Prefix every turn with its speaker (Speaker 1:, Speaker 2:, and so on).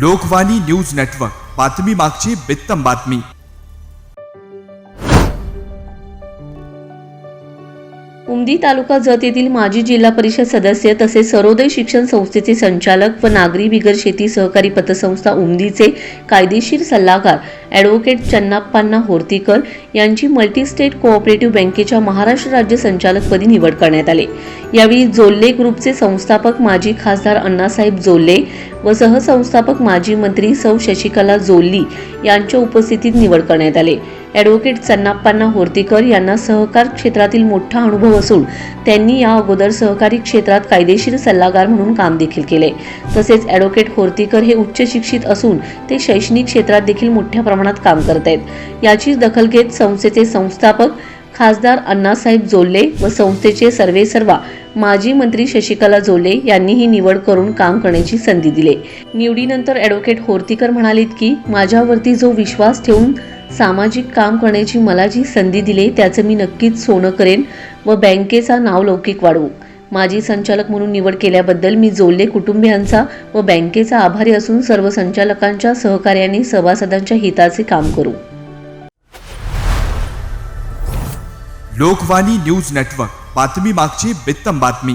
Speaker 1: Lokvani news network. बातमी मागची बित्तम बातमी.
Speaker 2: उमदी तालुका जत येथील माजी जिल्हा परिषद सदस्य तसेच सरोदय शिक्षण संस्थेचे संचालक व नागरी बिगर शेती सहकारी पतसंस्था उमदीचे कायदेशीर सल्लागार ॲडव्होकेट चन्नाप्पांना होर्तीकर यांची मल्टी स्टेट कोऑपरेटिव्ह बँकेच्या महाराष्ट्र राज्य संचालकपदी निवड करण्यात आली. यावेळी जोल्ले ग्रुपचे संस्थापक माजी खासदार अण्णासाहेब जोल्ले व सहसंस्थापक माजी मंत्री सौ शशिकला जोल्ली यांच्या उपस्थितीत निवड करण्यात आले. ॲडव्होकेट चन्नाप्पांना होर्तीकर यांना सहकार क्षेत्रातील मोठा अनुभव असून त्यांनी या अगोदर सहकारी क्षेत्रात कायदेशीर सल्लागार म्हणून काम देखील केले. तसेच ॲडव्होकेट होर्तीकर हे उच्च शिक्षित असून ते शैक्षणिक क्षेत्रात देखील मोठ्या प्रमाणात काम करत आहेत. याची दखल घेत संस्थेचे संस्थापक खासदार अण्णासाहेब जोल्ले व संस्थेचे सर्वेसर्वा माजी मंत्री शशिकला जोल्ले यांनी ही निवड करून काम करण्याची संधी दिली. निवडीनंतर ॲडव्होकेट होर्तीकर म्हणालीत की माझ्यावरती जो विश्वास ठेवून सामाजिक काम करण्याची मला जी संधी दिली त्याचं मी नक्कीच सोनं करेन व बँकेचा नावलौकिक वाढवू. माजी संचालक म्हणून निवड केल्याबद्दल मी जोल्ले कुटुंबियांचा व बँकेचा आभारी असून सर्व संचालकांच्या सहकार्याने सभासदांच्या हिताचे काम करू.
Speaker 1: Lokvani news network. बातमी मागची बित्तम बातमी.